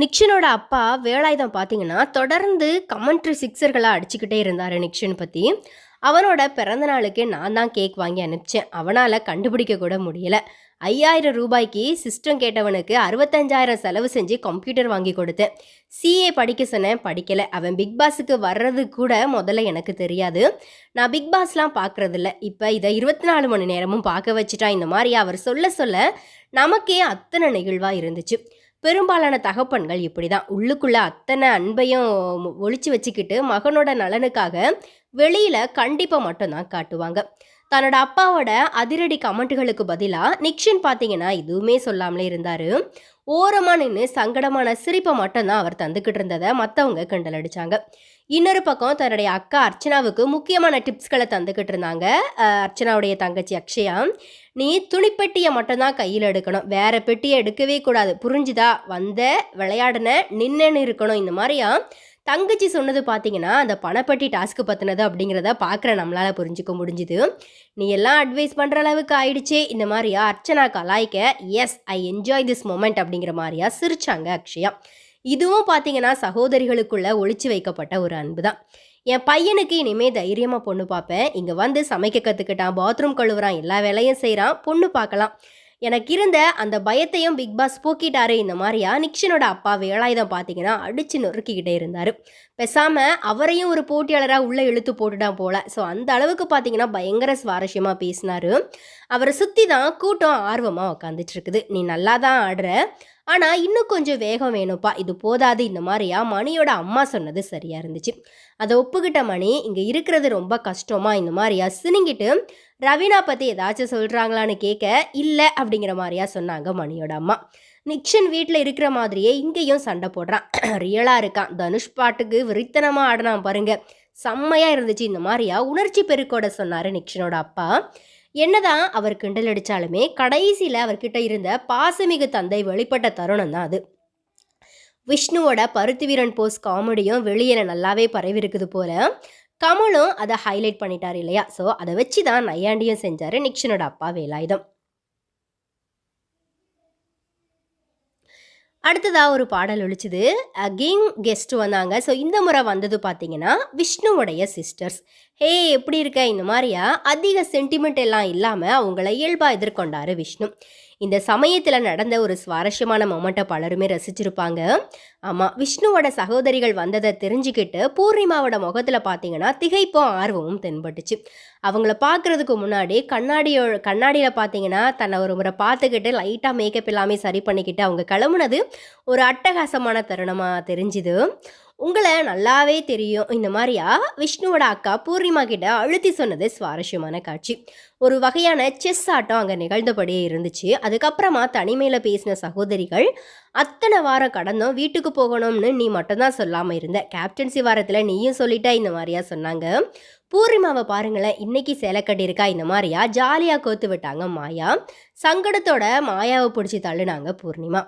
நிக்ஷனோட அப்பா வேலாயுதம் பார்த்தீங்கன்னா தொடர்ந்து கமெண்ட்ரி சிக்ஸர்களாக அடிச்சுக்கிட்டே இருந்தார் நிக்ஷன் பற்றி அவனோட பிறந்த நாளுக்கு நான் தான் கேக் வாங்கி அனுப்பிச்சேன். அவனால் கண்டுபிடிக்க கூட முடியலை. ஐயாயிரம் ரூபாய்க்கு சிஸ்டம் கேட்டவனுக்கு அறுபத்தஞ்சாயிரம் செலவு செஞ்சு கம்ப்யூட்டர் வாங்கி கொடுத்தேன். சிஏ படிக்க சொன்னேன் படிக்கலை. அவன் பிக் பாஸுக்கு வர்றது கூட முதல்ல எனக்கு தெரியாது. நான் பிக் பாஸ்லாம் பார்க்குறதில்ல இப்போ இதை இருபத்தி நாலு மணி நேரமும் பார்க்க வச்சுட்டா இந்த மாதிரி அவர் சொல்ல சொல்ல நமக்கே அத்தனை நெகிழ்வாக இருந்துச்சு. பெரும்பாலான தகப்பன்கள் இப்படி தான் உள்ளுக்குள்ள அத்தனை அன்பையும் ஒழிச்சு வச்சுக்கிட்டு மகனோட நலனுக்காக வெளியில் கண்டிப்பாக மட்டும்தான் காட்டுவாங்க. தன்னோட அப்பாவோட அதிரடி கமெண்ட்டுகளுக்கு பதிலாக நிக்ஷன் பார்த்தீங்கன்னா எதுவுமே சொல்லாமலே இருந்தார். ஓரமாக நின்று சங்கடமான சிரிப்பை மட்டும்தான் அவர் தந்துக்கிட்டு இருந்ததை மற்றவங்க கிண்டல் அடித்தாங்க இன்னொரு பக்கம் தன்னுடைய அக்கா அர்ச்சனாவுக்கு முக்கியமான டிப்ஸ்களை தந்துக்கிட்டு இருந்தாங்க. அர்ச்சனாவுடைய தங்கச்சி அக்ஷயா நீ துணிப்பெட்டியை மட்டும்தான் கையில் எடுக்கணும். வேற பெட்டியை எடுக்கவே கூடாது. புரிஞ்சுதா? வந்த விளையாடின நின்னுன்னு இருக்கணும். இந்த மாதிரியா? தங்கச்சி சொன்னது பார்த்தீங்கன்னா அந்த பணப்பட்டி டாஸ்க்கு பற்றினது அப்படிங்கிறத பார்க்குற நம்மளால் புரிஞ்சுக்க முடிஞ்சுது. நீ எல்லாம் அட்வைஸ் பண்ணுற அளவுக்கு ஆயிடுச்சே இந்த மாதிரியா? Archana கலாய்க்க yes I enjoy this moment அப்படிங்கிற மாதிரியா சிரிச்சாங்க அக்ஷயா. இதுவும் பார்த்தீங்கன்னா சகோதரிகளுக்குள்ள ஒழிச்சு வைக்கப்பட்ட ஒரு அன்பு தான் என் பையனுக்கு இனிமே தைரியமாக பொண்ணு பார்ப்பேன் இங்கே வந்து சமைக்க கற்றுக்கிட்டான் பாத்ரூம் கழுவுறான் எல்லா வேலையும் செய்கிறான் பொண்ணு பார்க்கலாம் எனக்கு இருந்த அந்த பயத்தையும் பிக் பாஸ் போக்கிட்டாரு இந்த மாதிரியா? நிக்ஷனோட அப்பா வேலாயுதம் பார்த்தீங்கன்னா அடிச்சு நொறுக்கிக்கிட்டே இருந்தார். பேசாமல் அவரையும் ஒரு போட்டியாளராக உள்ளே இழுத்து போட்டுட்டான் போல. ஸோ அந்த அளவுக்கு பார்த்தீங்கன்னா பயங்கர சுவாரஸ்யமாக பேசினாரு. அவரை சுற்றி தான் கூட்டம் ஆர்வமாக உக்காந்துட்டு இருக்குது. நீ நல்லா தான் ஆடுற. ஆனால் இன்னும் கொஞ்சம் வேகம் வேணும்ப்பா. இது போதாது இந்த மாதிரியா? மணியோட அம்மா சொன்னது சரியாக இருந்துச்சு. அதை ஒப்புக்கிட்ட மணி இங்கே இருக்கிறது ரொம்ப கஷ்டமா? இந்த மாதிரியா? சினிங்கிட்டு ரவீனா பற்றி ஏதாச்சும் சொல்கிறாங்களான்னு கேட்க இல்லை அப்படிங்கிற மாதிரியா சொன்னாங்க மணியோட அம்மா. நிக்ஷன் வீட்டில் இருக்கிற மாதிரியே இங்கேயும் சண்டை போடுறான். ரியலாக இருக்கான். தனுஷ் பாட்டுக்கு விரித்தனமாக ஆடினான் பாருங்க. செம்மையாக இருந்துச்சு இந்த மாதிரியா? உணர்ச்சி பெருக்கோட சொன்னார் நிக்ஷனோட அப்பா. என்னதான் அவர் கிண்டல் அடித்தாலுமே கடைசியில் அவர்கிட்ட இருந்த பாசமிகு தந்தை வெளிப்பட்ட தருணம் தான் அது. விஷ்ணுவோட பருத்தி வீரன் போஸ் காமெடியும் வெளியே நல்லாவே பரவி இருக்குது போல. கமலும் அதை ஹைலைட் பண்ணிட்டார் இல்லையா? ஸோ அதை வச்சு தான் நையாண்டியும் செஞ்சார் நிக்ஷனோட அப்பா வேலாயுதம். அடுத்ததா ஒரு பாடல் ஒழிச்சுது அகெயின் கெஸ்ட் வந்தாங்க. ஸோ இந்த முறை வந்தது பார்த்தீங்கன்னா விஷ்ணுவுடைய சிஸ்டர்ஸ் ஹே எப்படி இருக்க? இந்த மாதிரியா? அதிக சென்டிமெண்ட் எல்லாம் இல்லாமல் அவங்கள இயல்பாக எதிர்கொண்டாரு விஷ்ணு. இந்த சமயத்தில் நடந்த ஒரு சுவாரஸ்யமான மொமெண்ட்டை பலருமே ரசிச்சிருப்பாங்க. ஆமாம் விஷ்ணுவோட சகோதரிகள் வந்ததை தெரிஞ்சுக்கிட்டு பூர்ணிமாவோட முகத்தில் பார்த்தீங்கன்னா திகைப்பும் ஆர்வமும் தென்பட்டுச்சு. அவங்கள பார்க்குறதுக்கு முன்னாடி கண்ணாடியோ கண்ணாடியில் பார்த்தீங்கன்னா தன்னை ஒரு முறை பார்த்துக்கிட்டு லைட்டாக மேக்கப் எல்லாமே சரி பண்ணிக்கிட்டு அவங்க கிளம்புனது ஒரு அட்டகாசமான தருணமாக தெரிஞ்சுது. உங்களை நல்லாவே தெரியும். இந்த மாதிரியா? விஷ்ணுவோட அக்கா பூர்ணிமா கிட்ட அழுத்தி சொன்னது சுவாரஸ்யமான காட்சி. ஒரு வகையான செஸ் ஆட்டம் அங்கே நிகழ்ந்தபடியே இருந்துச்சு. அதுக்கப்புறமா தனிமையில் பேசின சகோதரிகள் அத்தனை வாரம் கடந்தும் வீட்டுக்கு போகணும்னு நீ மட்டும்தான் சொல்லாமல் இருந்த. கேப்டன்சி வாரத்தில் நீயும் சொல்லிட்ட இந்த மாதிரியா சொன்னாங்க. பூர்ணிமாவை பாருங்களேன் இன்னைக்கு சேலை கட்டியிருக்கா இந்த மாதிரியா? ஜாலியாக கோத்து விட்டாங்க மாயா. சங்கடத்தோட மாயாவை பிடிச்சி தள்ளுனாங்க பூர்ணிமா.